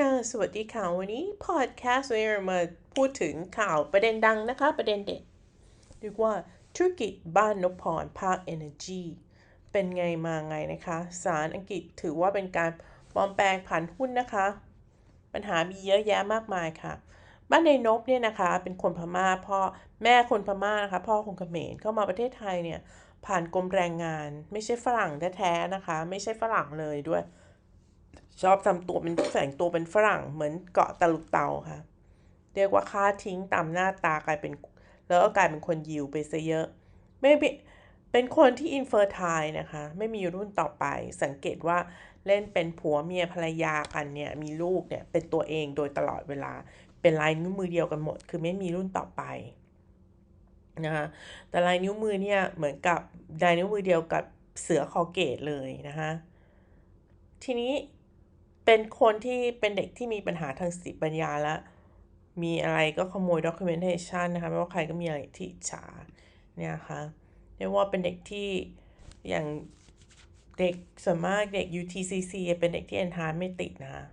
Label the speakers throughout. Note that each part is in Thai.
Speaker 1: ค่ะ สวัสดีค่ะ วันนี้พอดแคสต์เรามาพูดถึงข่าวประเด็นดังนะคะ ประเด็นเด็ดเรียกว่าธุรกิจบ้านนพพรภาค Energy เป็นไงมาไงนะคะศาลอังกฤษถือว่าเป็นการปลอมแปลงผันหุ้นนะคะ ปัญหามีเยอะแยะมากมายค่ะ บ้านในนบเนี่ยนะคะเป็นคนพม่าพ่อแม่คนพม่านะคะ พ่อคนเขมรเข้ามาประเทศไทยเนี่ยผ่านกรมแรงงาน ไม่ใช่ฝรั่งแท้ๆนะคะ ไม่ใช่ฝรั่งเลยด้วย ชอบทำตัวเป็นแฝงตัวเป็นฝรั่งเหมือนเกาะตะลุกเตาค่ะ เรียกว่าค่าทิ้งตามหน้าตากลายเป็น แล้วก็กลายเป็นคนยิวไปซะเยอะ ไม่เป็นคนที่อินเฟอร์ไทนะคะ ไม่มีรุ่นต่อไป สังเกตว่าเล่นเป็นผัวเมียภรรยากันเนี่ย มีลูกเนี่ย เป็นตัวเองโดยตลอดเวลา เป็นลายนิ้วมือเดียวกันหมด คือไม่มีรุ่นต่อไปนะคะแต่ลายนิ้วมือเนี่ยเหมือนกับลายนิ้วมือเดียวกับเสือคอเกตเลยนะคะทีนี้ เป็นคนที่เป็นเด็กที่มีปัญหาทางสติปัญญาและมีอะไรก็ขโมย documentation นะคะไม่ว่าใครก็มีอะไรที่ฉาเนี่ยค่ะเรียกว่าเป็นเด็กที่อย่างเด็กส่วนมากเด็ก UTCC เป็นเด็กที่ entrance ไม่ติดนะคะ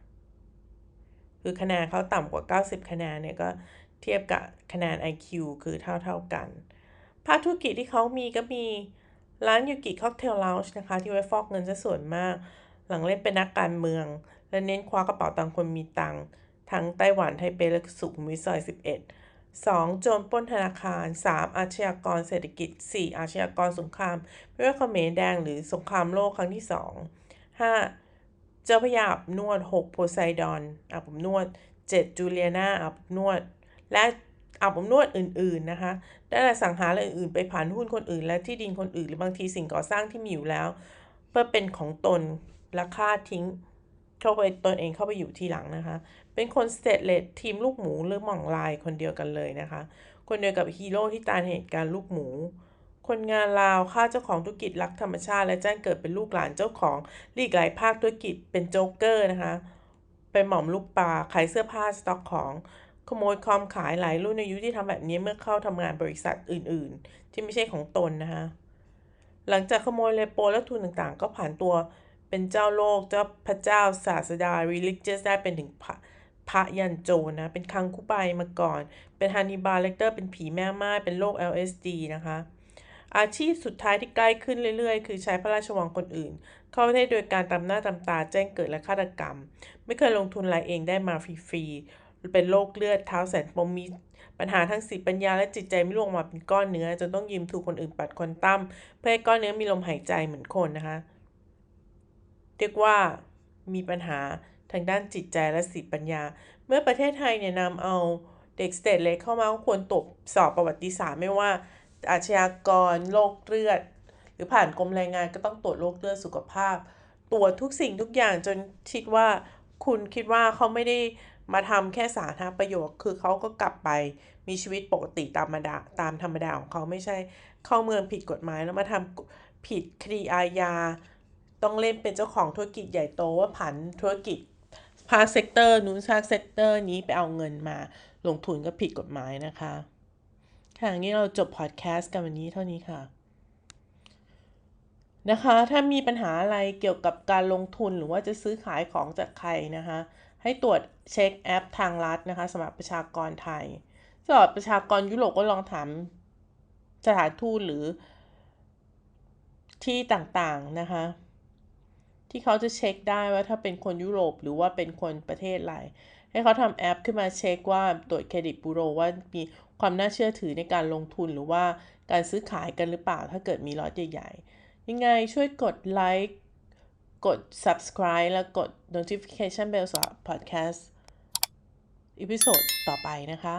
Speaker 1: คือคะแนนเขาต่ำกว่า 90 คะแนนเนี่ยก็เทียบกับคะแนน IQ คือเท่าเท่ากัน ภาคธุรกิจที่เขามีก็มีร้านยูกิค็อกเทลลาวช์นะคะ ที่ไว้ฟอกเงินซะส่วนมาก หลังเล่นเป็นนักการเมือง และเน้นคว้ากระเป๋าตังคนมีตังทั้งไต้หวันไทเปและสุขุมวิทซอย 11 2. โจรปล้นธนาคาร 3. อาชญากรเศรษฐกิจ 4. อาชญากรสงครามไม่ว่าเขมรแดงหรือสงครามโลกครั้งที่ 2 5. เจ้าพยาบนวด 6. โพไซดอนอาบอบนวด 7. จูเลียนาอาบอบนวด และอาบอบนวดอื่น ๆ นะคะ ได้แต่สังหารและอื่นๆ ไปผ่านหุ้นคนอื่น และที่ดินคนอื่น หรือบางทีสิ่งก่อสร้างที่มีอยู่แล้ว เพื่อเป็นของตนและค่าทิ้ง เข้าไปตนเองเข้าไปอยู่ทีหลังนะคะ เป็นคนสเตทเลตทีมลูกหมูหรือหม่องลายคนเดียวกันเลยนะคะ คนเดียวกับฮีโร่ที่ตายเหตุการณ์ลูกหมู คนงานลาวฆ่าเจ้าของธุรกิจรักธรรมชาติ และแจ้งเกิดเป็นลูกหลานเจ้าของลีกหลายภาคธุรกิจเป็นโจ๊กเกอร์นะคะเป็นหม่อมลูกปลาขายเสื้อผ้าสต็อกของขโมยคอมขายหลายรุ่นอายุที่ทำแบบนี้เมื่อเข้าทำงานบริษัทอื่น ๆ ที่ไม่ใช่ของตนนะคะหลังจากขโมยเลโปและทุนต่างๆ ก็ผ่านตัว เป็นเจ้าโลกเจ้าพระเจ้าศาสดา religious ได้เป็นถึงพระพระยันโจนะ เป็นคังคุไปมาก่อน เป็นฮันนิบาลเลกเตอร์เป็นผีแม่ไม้เป็นโรค LSD นะคะ อาชีพสุดท้ายที่ใกล้ขึ้นเรื่อยๆ คือใช้พระราชวังคนอื่น เข้าประเทศโดยการตำหน้าตำตาแจ้งเกิดและฆาตกรรม ไม่เคยลงทุนอะไรเองได้มาฟรีๆ เป็นโรคเลือดเท้าแสนปมมีปัญหาทั้งสิปัญญาและจิตใจไม่ลงมาเป็นก้อนเนื้อจนต้องยืมถูกคนอื่นปัดคนตั้มเพื่อให้ก้อนเนื้อมีลมหายใจเหมือนคนนะคะ เรียกว่ามีปัญหาทางด้านจิตใจและสติปัญญา เมื่อประเทศไทยเนี่ยนำเอาเด็กสเตทเล็กเข้ามาควรตกสอบประวัติศาสตร์ไม่ว่า อาชญากรโรคเลือด หรือผ่านกรมแรงงานก็ต้องตรวจโรคเลือดสุขภาพ ตรวจทุกสิ่งทุกอย่างจนคิดว่าคุณคิดว่าเขาไม่ได้มาทำแค่สาธารณประโยชน์ คือเขาก็กลับไปมีชีวิตปกติตามธรรมดาตามธรรมดาของเขาไม่ใช่เข้าเมืองผิดกฎหมายแล้วมาทำผิดคดีอาญา ต้องเล่นเป็นเจ้าของธุรกิจใหญ่โตว่าผันธุรกิจภาคเซกเตอร์นู้นภาคเซกเตอร์นี้ไปเอาเงินมาลงทุนก็ผิดกฎหมายนะคะ ค่ะงี้เราจบพอดแคสต์กันวันนี้เท่านี้ค่ะ นะคะ ถ้ามีปัญหาอะไรเกี่ยวกับการลงทุนหรือว่าจะซื้อขายของจากใครนะคะ ให้ตรวจเช็คแอปทางรัฐนะคะสำหรับประชากรไทยสำหรับประชากรยุโรปก็ลองถามสถานทูตหรือที่ต่างๆนะคะ ที่เขาจะเช็คได้ว่าถ้าเป็นคนยุโรปหรือว่าเป็นคนประเทศอะไร ให้เขาทำแอปขึ้นมาเช็คว่าตรวจเครดิตบูโรว่ามีความน่าเชื่อถือในการลงทุนหรือว่าการซื้อขายกันหรือเปล่า ถ้าเกิดมีล็อตใหญ่ๆ ยังไงช่วยกดไลค์กด subscribe แล้วกด notification bell สำหรับ podcast อีพิโซดต่อไปนะคะ